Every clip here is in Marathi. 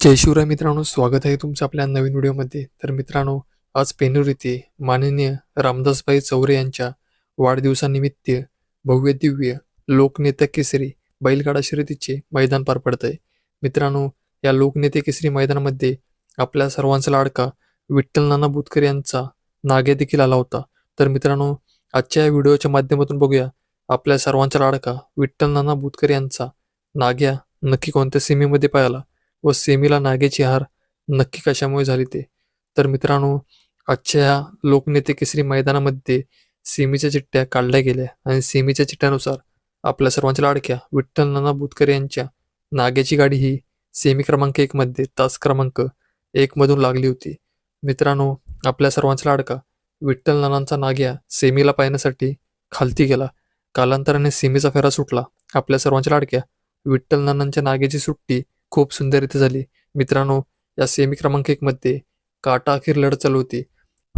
जय शिवराय मित्रांनो स्वागत आहे तुमचं आपल्या नवीन व्हिडिओमध्ये. तर मित्रांनो आज पेनूर येथे माननीय रामदासभाई चौरे यांच्या वाढदिवसानिमित्त भव्य दिव्य लोकनेता केसरी बैलगाडा शर्यतीचे मैदान पार पडत आहे मित्रांनो या लोकनेते केसरी मैदानामध्ये आपल्या सर्वांचा लाडका विठ्ठल नाना बुतकर यांचा नागे देखील आला होता. तर मित्रांनो आजच्या या व्हिडिओच्या माध्यमातून बघूया आपल्या सर्वांचा लाडका विठ्ठल नाना बुतकर यांचा नाग्या नक्की कोणत्या सीमेमध्ये पाहिला व सेमीला नागेची हार नक्की कशामुळे झाली ते? तर मित्रांनो आजच्या या लोकनेते केसरी मैदानामध्ये सेमीच्या चिठ्ठ्या काढल्या गेल्या आणि सेमीच्या चिठ्ठ्यानुसार आपल्या सर्वांच्या लाडक्या विठ्ठल नाना बुतकर यांच्या नाग्याची गाडी ही सेमी क्रमांक एक मध्ये तास क्रमांक एक मधून लागली होती. मित्रांनो आपल्या सर्वांचा लाडका विठ्ठल नानांचा नाग्या सेमीला पाहण्यासाठी खालती गेला. कालांतराने सेमीचा फेरा सुटला. आपल्या सर्वांच्या लाडक्या विठ्ठल नानांच्या नागेची सुट्टी खूप सुंदर इथे झाली. मित्रांनो या सेमी क्रमांक एक मध्ये काटा अखेर लढत चालू होती.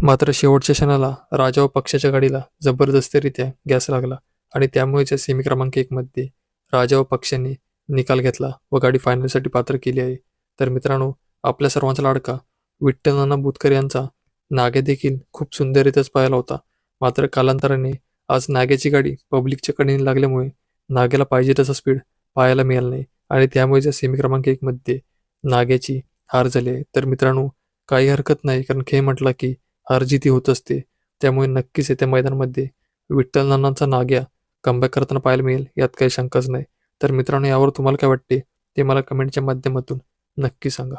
मात्र शेवटच्या क्षणाला राजा व पक्षाच्या गाडीला जबरदस्तीरित्या गॅस लागला आणि त्यामुळेच या सेमी क्रमांक एक मध्ये राजा व पक्षांनी निकाल घेतला व गाडी फायनलसाठी पात्र केली आहे. तर मित्रांनो आपल्या सर्वांचा लाडका विठ्ठल नाना बुतकर यांचा नागे देखील खूप सुंदररित्याच पाहायला होता. मात्र कालांतराने आज नाग्याची गाडी पब्लिकच्या कडेने लागल्यामुळे नाग्याला पाहिजे तसा स्पीड पाहायला मिळाला नाही. आणि त्यामुळे जर सेमी क्रमांक एकमध्ये नाग्याची हार झाली आहे तर मित्रांनो काही हरकत नाही कारण खेळ म्हटला की हार जिती होत असते. त्यामुळे नक्कीच येत्या मैदानामध्ये विठ्ठल नानांचा नाग्या कमबॅक करताना पाहायला मिळेल यात काही शंकाच नाही. तर मित्रांनो यावर तुम्हाला काय वाटते ते मला कमेंटच्या माध्यमातून नक्की सांगा.